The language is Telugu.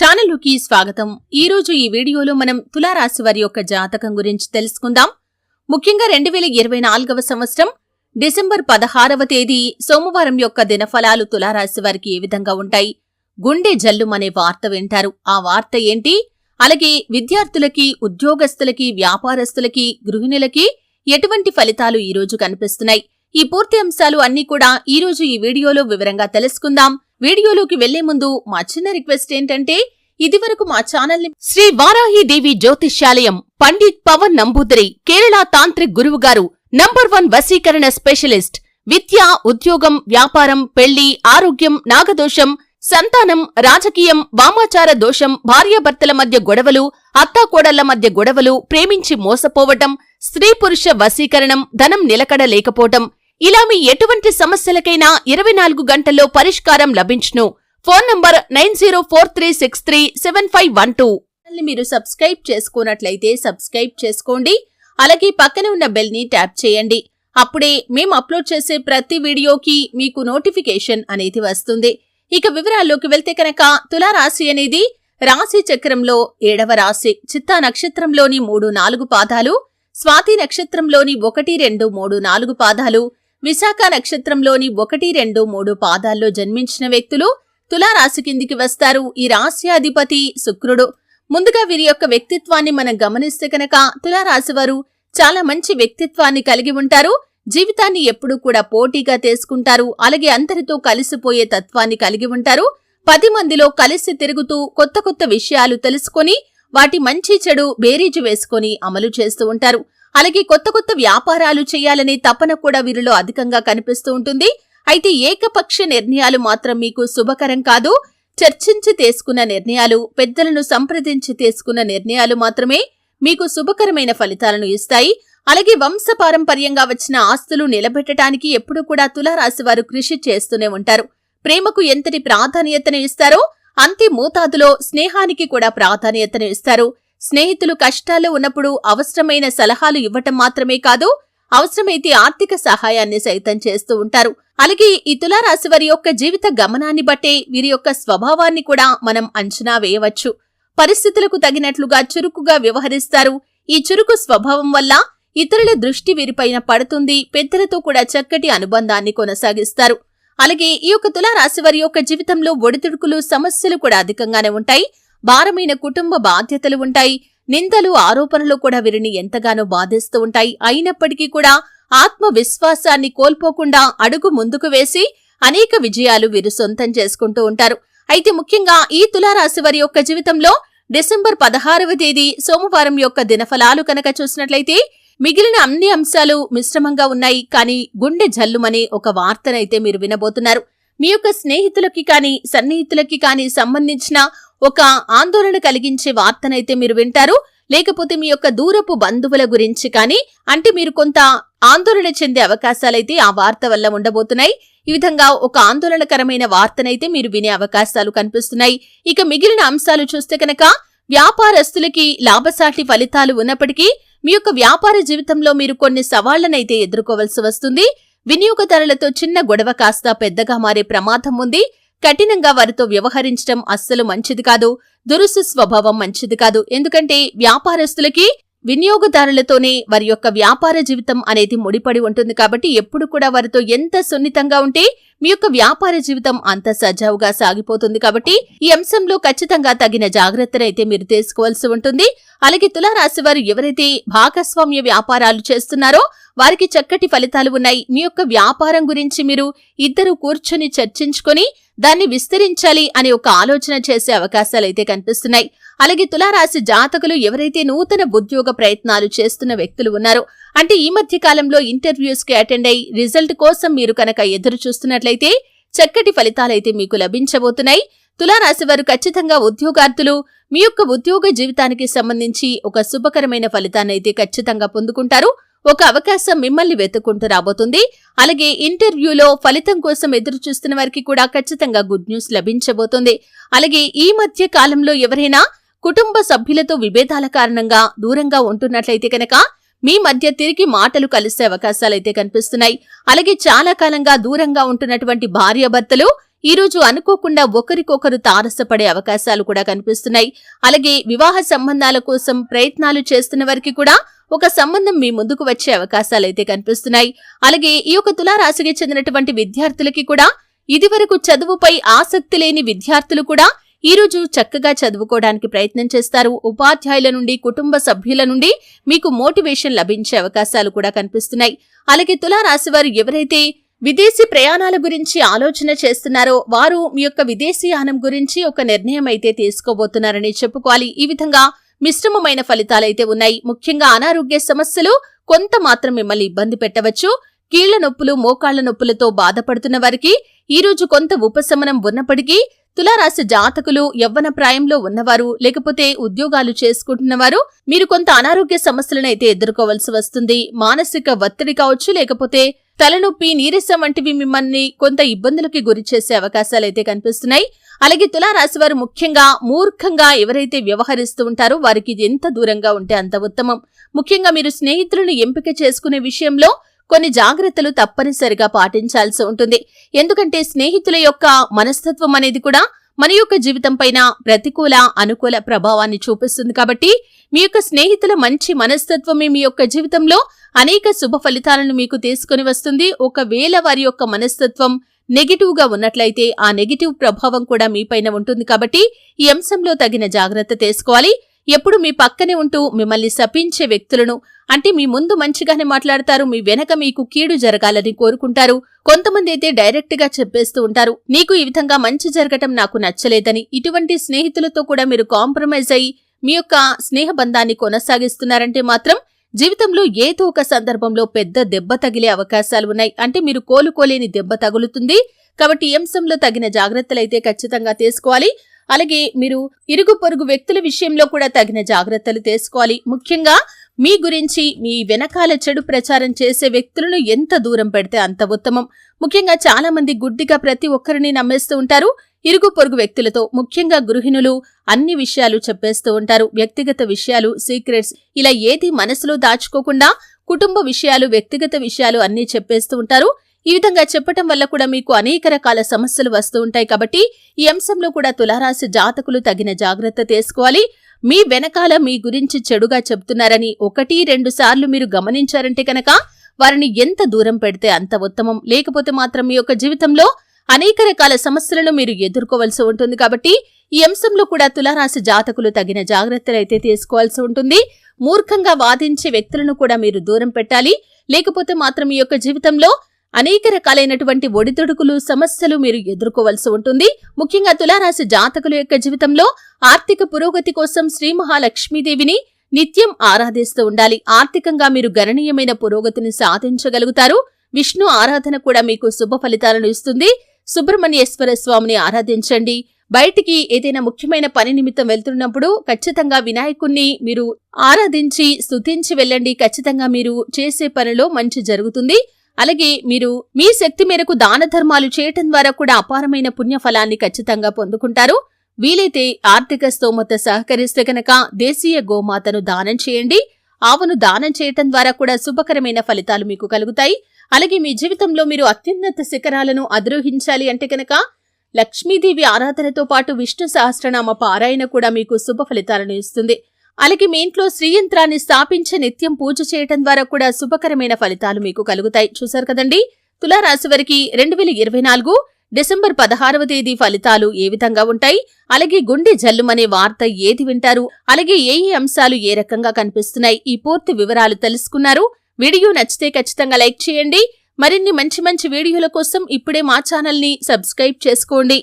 ఛానల్లోకి స్వాగతం. ఈ రోజు ఈ వీడియోలో మనం తులారాశి వారి యొక్క జాతకం గురించి తెలుసుకుందాం. ముఖ్యంగా రెండు వేల ఇరవై నాలుగవ సంవత్సరం డిసెంబర్ పదహారవ తేదీ సోమవారం యొక్క దినఫలాలు తులారాశి వారికి ఏ విధంగా ఉంటాయి? గుండె జల్లుమనే వార్త వింటారు. ఆ వార్త ఏంటి? అలాగే విద్యార్థులకి ఉద్యోగస్తులకి వ్యాపారస్తులకి గృహిణులకి ఎటువంటి ఫలితాలు ఈ రోజు కనిపిస్తున్నాయి? ఈ పూర్తి అంశాలు అన్నీ కూడా ఈ రోజు ఈ వీడియోలో వివరంగా తెలుసుకుందాం. వీడియోలోకి వెళ్ళే ముందు మా చిన్న రిక్వెస్ట్ ఏంటంటే ఇదివరకు మా ఛానల్ని శ్రీ వారాహి దేవి జ్యోతిష్యాలయం పండిత్ పవన్ నంబూదరి కేరళ తాంత్రిక్ గురువు గారు నంబర్ వన్ వశీకరణ స్పెషలిస్ట్ విద్య ఉద్యోగం వ్యాపారం పెళ్ళి ఆరోగ్యం నాగదోషం సంతానం రాజకీయం వామాచార దోషం భార్యాభర్తల మధ్య గొడవలు అత్తాకోడళ్ళ మధ్య గొడవలు ప్రేమించి మోసపోవటం స్త్రీ పురుష వశీకరణం ధనం నిలకడ లేకపోవటం ఇలా మీ ఎటువంటి సమస్యలకైనా ఇరవై నాలుగు గంటల్లో పరిష్కారం లభించును. Phone number nine zero four three six three seven five one two. మీరు సబ్స్క్రైబ్ చేసుకున్నట్లయితే సబ్స్క్రైబ్ చేసుకోండి. అలాగే పక్కన ఉన్న బెల్ని ట్యాప్ చేయండి. అప్పుడే మేము అప్లోడ్ చేసే ప్రతి వీడియోకి మీకు నోటిఫికేషన్ అనేది వస్తుంది. ఇక వివరాల్లోకి వెళ్తే కనుక తులారాశి అనేది రాశి చక్రంలో ఏడవ రాశి. చిత్తా నక్షత్రంలోని మూడు నాలుగు పాదాలు స్వాతి నక్షత్రంలోని ఒకటి రెండు మూడు నాలుగు పాదాలు విశాఖ నక్షత్రంలోని ఒకటి రెండు మూడు పాదాల్లో జన్మించిన వ్యక్తులు తులారాశి కిందికి వస్తారు. ఈ రాశ్యాధిపతి శుక్రుడు. ముందుగా వీరి యొక్క వ్యక్తిత్వాన్ని మనం గమనిస్తే కనుక తులారాశి వారు చాలా మంచి వ్యక్తిత్వాన్ని కలిగి ఉంటారు. జీవితాన్ని ఎప్పుడూ కూడా పోటీగా తీసుకుంటారు. అలాగే అందరితో కలిసిపోయే తత్వాన్ని కలిగి ఉంటారు. పది మందిలో కలిసి తిరుగుతూ కొత్త కొత్త విషయాలు తెలుసుకొని వాటి మంచి చెడు బేరీజు వేసుకొని అమలు చేస్తూ ఉంటారు. అలాగే కొత్త కొత్త వ్యాపారాలు చేయాలనే తపన కూడా వీరిలో అధికంగా కనిపిస్తూ ఉంటుంది. అయితే ఏకపక్ష నిర్ణయాలు మాత్రం మీకు శుభకరం కాదు. చర్చించి తీసుకున్న నిర్ణయాలు పెద్దలను సంప్రదించి తీసుకున్న నిర్ణయాలు మాత్రమే మీకు శుభకరమైన ఫలితాలను ఇస్తాయి. అలాగే వంశపారంపర్యంగా వచ్చిన ఆస్తులు నిలబెట్టడానికి ఎప్పుడూ కూడా తులారాశి వారు కృషి చేస్తూనే ఉంటారు. ప్రేమకు ఎంతటి ప్రాధాన్యతను ఇస్తారో అంతే మోతాదులో స్నేహానికి కూడా ప్రాధాన్యతను ఇస్తారు. స్నేహితులు కష్టాల్లో ఉన్నప్పుడు అవసరమైన సలహాలు ఇవ్వటం మాత్రమే కాదు అవసరమైతే ఆర్థిక సహాయాన్ని సైతం చేస్తూ ఉంటారు. అలాగే ఈ తులారాశి వారి యొక్క జీవిత గమనాన్ని బట్టే వీరి యొక్క స్వభావాన్ని కూడా మనం అంచనా వేయవచ్చు. పరిస్థితులకు తగినట్లుగా చురుకుగా వ్యవహరిస్తారు. ఈ చురుకు స్వభావం వల్ల ఇతరుల దృష్టి వీరిపైన పడుతుంది పెద్దలతో కూడా చక్కటి అనుబంధాన్ని కొనసాగిస్తారు. అలాగే ఈ యొక్క తులారాశి వారి యొక్క జీవితంలో ఒడిదుడుకులు సమస్యలు కూడా అధికంగానే ఉంటాయి. భారమైన కుటుంబ బాధ్యతలు ఉంటాయి. నిందలు ఆరోపణలు కూడా వీరిని ఎంతగానో బాధిస్తూ ఉంటాయి. అయినప్పటికీ కూడా ఆత్మవిశ్వాసాన్ని కోల్పోకుండా అడుగు ముందుకు వేసి అనేక విజయాలు వీరు సొంతం చేసుకుంటూ ఉంటారు. అయితే ముఖ్యంగా ఈ తులారాశి వారి యొక్క జీవితంలో డిసెంబర్ పదహారవ తేదీ సోమవారం యొక్క దినఫలాలు కనుక చూసినట్లయితే మిగిలిన అన్ని అంశాలు మిశ్రమంగా ఉన్నాయి. కానీ గుండె జల్లుమనే ఒక వార్తనైతే మీరు వినబోతున్నారు. మీ యొక్క స్నేహితులకి కానీ సన్నిహితులకి కానీ సంబంధించిన ఒక ఆందోళన కలిగించే వార్తనైతే మీరు వింటారు. లేకపోతే మీ యొక్క దూరపు బంధువుల గురించి కానీ అంటే మీరు కొంత ఆందోళన చెందే అవకాశాలైతే ఆ వార్త వల్ల ఉండబోతున్నాయి. ఈ విధంగా ఒక ఆందోళనకరమైన వార్తనైతే మీరు వినే అవకాశాలు కనిపిస్తున్నాయి. ఇక మిగిలిన అంశాలు చూస్తే కనుక వ్యాపారస్తులకి లాభసాటి ఫలితాలు ఉన్నప్పటికీ మీ యొక్క వ్యాపార జీవితంలో మీరు కొన్ని సవాళ్ళనైతే ఎదుర్కోవలసి వస్తుంది. వినియోగదారులతో చిన్న గొడవ కాస్త పెద్దగా మారే ప్రమాదం ఉంది. కఠినంగా వారితో వ్యవహరించడం అస్సలు మంచిది కాదు. దురుసు స్వభావం మంచిది కాదు. ఎందుకంటే వ్యాపారస్తులకి వినియోగదారులతోనే వారి యొక్క వ్యాపార జీవితం అనేది ముడిపడి ఉంటుంది కాబట్టి ఎప్పుడు కూడా వారితో ఎంత సున్నితంగా ఉంటే మీ యొక్క వ్యాపార జీవితం అంత సజావుగా సాగిపోతుంది కాబట్టి ఈ అంశంలో ఖచ్చితంగా తగిన జాగ్రత్తనైతే మీరు తీసుకోవాల్సి ఉంటుంది. అలాగే తులారాశి వారు ఎవరైతే భాగస్వామ్య వ్యాపారాలు చేస్తున్నారో వారికి చక్కటి ఫలితాలు ఉన్నాయి. మీ యొక్క వ్యాపారం గురించి మీరు ఇద్దరు కూర్చొని చర్చించుకొని దాన్ని విస్తరించాలి అనే ఒక ఆలోచన చేసే అవకాశాలైతే కనిపిస్తున్నాయి. అలాగే తులారాశి జాతకులు ఎవరైతే నూతన ఉద్యోగ ప్రయత్నాలు చేస్తున్న వ్యక్తులు ఉన్నారో అంటే ఈ మధ్య కాలంలో ఇంటర్వ్యూస్కి అటెండ్ అయి రిజల్ట్ కోసం మీరు కనుక ఎదురు చూస్తున్నట్లయితే చక్కటి ఫలితాలైతే మీకు లభించబోతున్నాయి. తులారాశి వారు ఖచ్చితంగా ఉద్యోగార్థులు మీ యొక్క ఉద్యోగ జీవితానికి సంబంధించి ఒక శుభకరమైన ఫలితాన్ని అయితే ఖచ్చితంగా పొందుకుంటారు. ఒక అవకాశం మిమ్మల్ని వెతుక్కుంటూ రాబోతుంది. అలాగే ఇంటర్వ్యూలో ఫలితం కోసం ఎదురు చూస్తున్న వారికి కూడా ఖచ్చితంగా గుడ్ న్యూస్ లభించబోతుంది. అలాగే ఈ మధ్య కాలంలో ఎవరైనా కుటుంబ సభ్యులతో విభేదాల కారణంగా దూరంగా ఉంటున్నట్లయితే కనుక మీ మధ్య తిరిగి మాటలు కలిసే అవకాశాలైతే కనిపిస్తున్నాయి. అలాగే చాలా కాలంగా దూరంగా ఉంటున్నటువంటి భార్యాభర్తలు ఈ రోజు అనుకోకుండా ఒకరికొకరు తారసపడే అవకాశాలు కూడా కనిపిస్తున్నాయి. అలాగే వివాహ సంబంధాల కోసం ప్రయత్నాలు చేస్తున్న వారికి కూడా ఒక సంబంధం మీ ముందుకు వచ్చే అవకాశాలు అయితే కనిపిస్తున్నాయి. అలాగే ఈ యొక్క తులారాశికి చెందినటువంటి విద్యార్థులకి కూడా ఇదివరకు చదువుపై ఆసక్తి లేని విద్యార్థులు కూడా ఈ రోజు చక్కగా చదువుకోవడానికి ప్రయత్నం చేస్తారు. ఉపాధ్యాయుల నుండి కుటుంబ సభ్యుల నుండి మీకు మోటివేషన్ లభించే అవకాశాలు కూడా కనిపిస్తున్నాయి. అలాగే తులారాశి వారు ఎవరైతే విదేశీ ప్రయాణాల గురించి ఆలోచన చేస్తున్నారో వారు మీ యొక్క విదేశీయానం గురించి ఒక నిర్ణయం అయితే తీసుకోబోతున్నారని చెప్పుకోవాలి. ఈ విధంగా మిశ్రమమైన ఫలితాలైతే ఉన్నాయి. ముఖ్యంగా అనారోగ్య సమస్యలు కొంత మాత్రం మిమ్మల్ని ఇబ్బంది పెట్టవచ్చు. కీళ్ళ నొప్పులు మోకాళ్ళ నొప్పులతో బాధపడుతున్న వారికి ఈరోజు కొంత ఉపశమనం ఉన్నప్పటికీ తులారాశి జాతకులు యవ్వన ప్రాయంలో ఉన్నవారు లేకపోతే ఉద్యోగాలు చేసుకుంటున్నవారు మీరు కొంత అనారోగ్య సమస్యలను అయితే ఎదుర్కోవాల్సి వస్తుంది. మానసిక ఒత్తిడి కావచ్చు లేకపోతే తలనొప్పి నీరసం వంటివి మిమ్మల్ని కొంత ఇబ్బందులకి గురి చేసే అవకాశాలైతే కనిపిస్తున్నాయి. అలాగే తులారాశి వారు ముఖ్యంగా మూర్ఖంగా ఎవరైతే వ్యవహరిస్తూ ఉంటారో వారికి ఎంత దూరంగా ఉంటే అంత ఉత్తమం. ముఖ్యంగా మీరు స్నేహితులను ఎంపిక చేసుకునే విషయంలో కొన్ని జాగ్రత్తలు తప్పనిసరిగా పాటించాల్సి ఉంటుంది. ఎందుకంటే స్నేహితుల యొక్క మనస్తత్వం అనేది కూడా మన యొక్క జీవితం పైన ప్రతికూల అనుకూల ప్రభావాన్ని చూపిస్తుంది. కాబట్టి మీ యొక్క స్నేహితుల మంచి మనస్తత్వమే మీ యొక్క జీవితంలో అనేక శుభ ఫలితాలను మీకు తీసుకుని వస్తుంది. ఒకవేళ వారి యొక్క మనస్తత్వం నెగిటివ్గా ఉన్నట్లయితే ఆ నెగిటివ్ ప్రభావం కూడా మీపైన ఉంటుంది. కాబట్టి ఈ అంశంలో తగిన జాగ్రత్త తీసుకోవాలి. ఎప్పుడు మీ పక్కనే ఉంటూ మిమ్మల్ని శపించే వ్యక్తులను అంటే మీ ముందు మంచిగానే మాట్లాడతారు మీ వెనక మీకు కీడు జరగాలని కోరుకుంటారు. కొంతమంది అయితే డైరెక్ట్గా చెప్పేస్తూ ఉంటారు నీకు ఈ విధంగా మంచి జరగటం నాకు నచ్చలేదని. ఇటువంటి స్నేహితులతో కూడా మీరు కాంప్రమైజ్ అయ్యి మీ యొక్క స్నేహ బంధాన్ని కొనసాగిస్తున్నారంటే మాత్రం జీవితంలో ఏదో ఒక సందర్భంలో పెద్ద దెబ్బ తగిలే అవకాశాలు ఉన్నాయి. అంటే మీరు కోలుకోలేని దెబ్బ తగులుతుంది. కాబట్టి ఈ అంశంలో తగిన జాగ్రత్తలైతే ఖచ్చితంగా తీసుకోవాలి. అలాగే మీరు ఇరుగు పొరుగు వ్యక్తుల విషయంలో కూడా తగిన జాగ్రత్తలు తీసుకోవాలి. ముఖ్యంగా మీ గురించి మీ వెనకాల చెడు ప్రచారం చేసే వ్యక్తులను ఎంత దూరం పెడితే అంత ఉత్తమం. ముఖ్యంగా చాలా మంది గుడ్డిగా ప్రతి ఒక్కరిని నమ్మేస్తూ ఉంటారు ఇరుగు పొరుగు వ్యక్తులతో ముఖ్యంగా గృహిణులు అన్ని విషయాలు చెప్పేస్తూ ఉంటారు. వ్యక్తిగత విషయాలు సీక్రెట్స్ ఇలా ఏది మనసులో దాచుకోకుండా కుటుంబ విషయాలు వ్యక్తిగత విషయాలు అన్నీ చెప్పేస్తూ ఉంటారు. ఈ విధంగా చెప్పటం వల్ల కూడా మీకు అనేక రకాల సమస్యలు వస్తూ ఉంటాయి కాబట్టి ఈ అంశంలో కూడా తులారాశి జాతకులు తగిన జాగ్రత్త తీసుకోవాలి. మీ వెనకాల మీ గురించి చెడుగా చెప్తున్నారని ఒకటి రెండు సార్లు మీరు గమనించారంటే కనుక వారిని ఎంత దూరం పెడితే అంత ఉత్తమం. లేకపోతే మాత్రం మీ యొక్క జీవితంలో అనేక రకాల సమస్యలను మీరు ఎదుర్కోవాల్సి ఉంటుంది కాబట్టి ఈ అంశంలో కూడా తులారాశి జాతకులు తగిన జాగ్రత్తలు అయితే తీసుకోవాల్సి ఉంటుంది. మూర్ఖంగా వాదించే వ్యక్తులను కూడా మీరు దూరం పెట్టాలి. లేకపోతే మాత్రం మీ యొక్క జీవితంలో అనేక రకాలైనటువంటి ఒడిదుడుకులు సమస్యలు మీరు ఎదుర్కోవలసి ఉంటుంది. ముఖ్యంగా తులారాశి జాతకుల యొక్క జీవితంలో ఆర్థిక పురోగతి కోసం శ్రీ మహాలక్ష్మీదేవిని నిత్యం ఆరాధిస్తూ ఉండాలి. ఆర్థికంగా మీరు గణనీయమైన పురోగతిని సాధించగలుగుతారు. విష్ణు ఆరాధన కూడా మీకు శుభ ఫలితాలను ఇస్తుంది. సుబ్రహ్మణ్యేశ్వర స్వామిని ఆరాధించండి. బయటికి ఏదైనా ముఖ్యమైన పని నిమిత్తం వెళ్తున్నప్పుడు ఖచ్చితంగా వినాయకుణ్ణి మీరు ఆరాధించి స్తుతించి వెళ్ళండి. ఖచ్చితంగా మీరు చేసే పనిలో మంచి జరుగుతుంది. అలాగే మీరు మీ శక్తి మేరకు దాన ధర్మాలు చేయటం ద్వారా కూడా అపారమైన పుణ్య ఫలాన్ని ఖచ్చితంగా పొందుకుంటారు. వీలైతే ఆర్థిక స్తోమత సహకరిస్తే కనుక దేశీయ గోమాతను దానం చేయండి. ఆవును దానం చేయటం ద్వారా కూడా శుభకరమైన ఫలితాలు మీకు కలుగుతాయి. అలాగే మీ జీవితంలో మీరు అత్యున్నత శిఖరాలను అధిరోహించాలి అంటే కనుక లక్ష్మీదేవి ఆరాధనతో పాటు విష్ణు సహస్రనామ పారాయణ కూడా మీకు శుభ ఫలితాలను ఇస్తుంది. అలాగే మీ ఇంట్లో శ్రీయంత్రాన్ని స్థాపించి నిత్యం పూజ చేయటం ద్వారా కూడా శుభకరమైన ఫలితాలు మీకు కలుగుతాయి. చూశారు కదండి? తులారాశి వారికి రెండు వేల ఇరవై నాలుగు డిసెంబర్ పదహారవ తేదీ ఫలితాలు ఏ విధంగా ఉంటాయి? అలాగే గుండె జల్లుమనే వార్త ఏది వింటారు? అలాగే ఏ ఏ అంశాలు ఏ రకంగా కనిపిస్తున్నాయి? ఈ పూర్తి వివరాలు తెలుసుకున్నారు. వీడియో నచ్చితే ఖచ్చితంగా లైక్ చేయండి. మరిన్ని మంచి మంచి వీడియోల కోసం ఇప్పుడే మా ఛానల్ని సబ్స్క్రైబ్ చేసుకోండి.